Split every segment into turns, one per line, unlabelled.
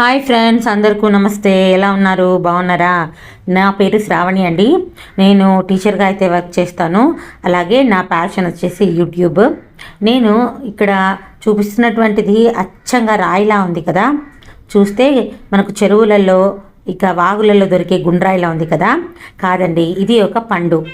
Hi friends అందరికీ నమస్తే. ఎలా ఉన్నారు? బాగున్నారా? నా పేరు శ్రావణి అండి. నేను టీచర్గా అయితే వర్క్ చేస్తాను. అలాగే నా ప్యాషన్ వచ్చేసి యూట్యూబ్. నేను ఇక్కడ చూపిస్తున్నటువంటిది అచ్చంగా రాయిలా ఉంది కదా. చూస్తే మనకు చెరువులలో ఇక వాగులలో దొరికే గుండ్రాయిలా ఉంది కదా. కాదండి ఇది ఒక పండు.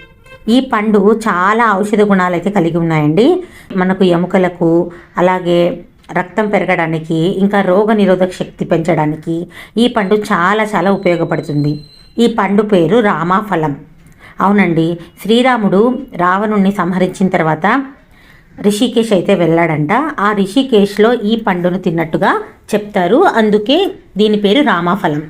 ఈ పండు చాలా ఔషధ గుణాలు అయితే కలిగి ఉన్నాయండి. మనకు ఎముకలకు అలాగే రక్తం పెరగడానికి ఇంకా రోగ నిరోధక శక్తి పెంచడానికి ఈ పండు చాలా చాలా ఉపయోగపడుతుంది. ఈ పండు పేరు రామాఫలం. అవునండి శ్రీరాముడు రావణుణ్ణి సంహరించిన తర్వాత రిషికేశ్ అయితే వెళ్ళాడంట. ఆ రిషికేశ్లో ఈ పండును తిన్నట్టుగా చెప్తారు. అందుకే దీని పేరు రామాఫలం.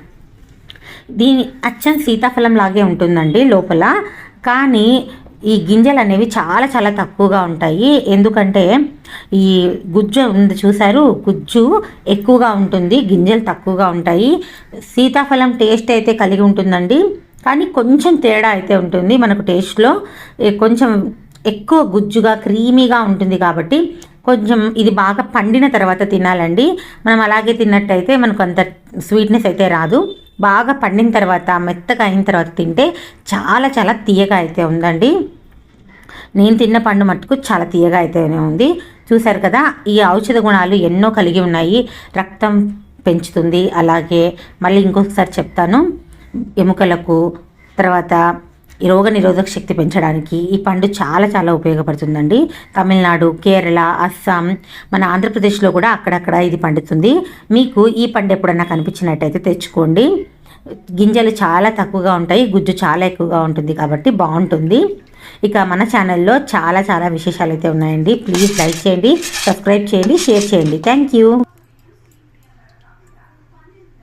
దీని అచ్చం సీతాఫలం లాగే ఉంటుందండి లోపల. కానీ ఈ గింజలు అనేవి చాలా చాలా తక్కువగా ఉంటాయి. ఎందుకంటే ఈ గుజ్జు ఉంది చూసారు గుజ్జు ఎక్కువగా ఉంటుంది గింజలు తక్కువగా ఉంటాయి. సీతాఫలం టేస్ట్ అయితే కలిగి ఉంటుందండి. కానీ కొంచెం తేడా అయితే ఉంటుంది మనకు టేస్ట్లో. కొంచెం ఎక్కువ గుజ్జుగా క్రీమీగా ఉంటుంది కాబట్టి కొంచెం ఇది బాగా పండిన తర్వాత తినాలండి. మనం అలాగే తిన్నట్టయితే మనకు అంత స్వీట్నెస్ అయితే రాదు. బాగా పండిన తర్వాత మెత్తగా అయిన తర్వాత తింటే చాలా చాలా తీయగా అయితే ఉందండి. నేను తిన్న పండు మట్టుకు చాలా తీయగా అయితేనే ఉంది. చూశారు కదా ఈ ఔషధ గుణాలు ఎన్నో కలిగి ఉన్నాయి. రక్తం పెంచుతుంది. అలాగే మళ్ళీ ఇంకొకసారి చెప్తాను. ఎముకలకు తర్వాత ఈ రోగ నిరోధక శక్తి పెంచడానికి ఈ పండు చాలా చాలా ఉపయోగపడుతుందండి. తమిళనాడు కేరళ అస్సాం మన ఆంధ్రప్రదేశ్లో కూడా అక్కడక్కడ ఇది పండుతుంది. మీకు ఈ పండు ఎప్పుడన్నా కనిపించినట్టయితే తెచ్చుకోండి. గింజలు చాలా తక్కువగా ఉంటాయి గుజ్జు చాలా ఎక్కువగా ఉంటుంది కాబట్టి బాగుంటుంది. ఇక మన ఛానల్లో చాలా చాలా విశేషాలు అయితే ఉన్నాయండి. ప్లీజ్ లైక్ చేయండి సబ్స్క్రైబ్ చేయండి షేర్ చేయండి. Thank you.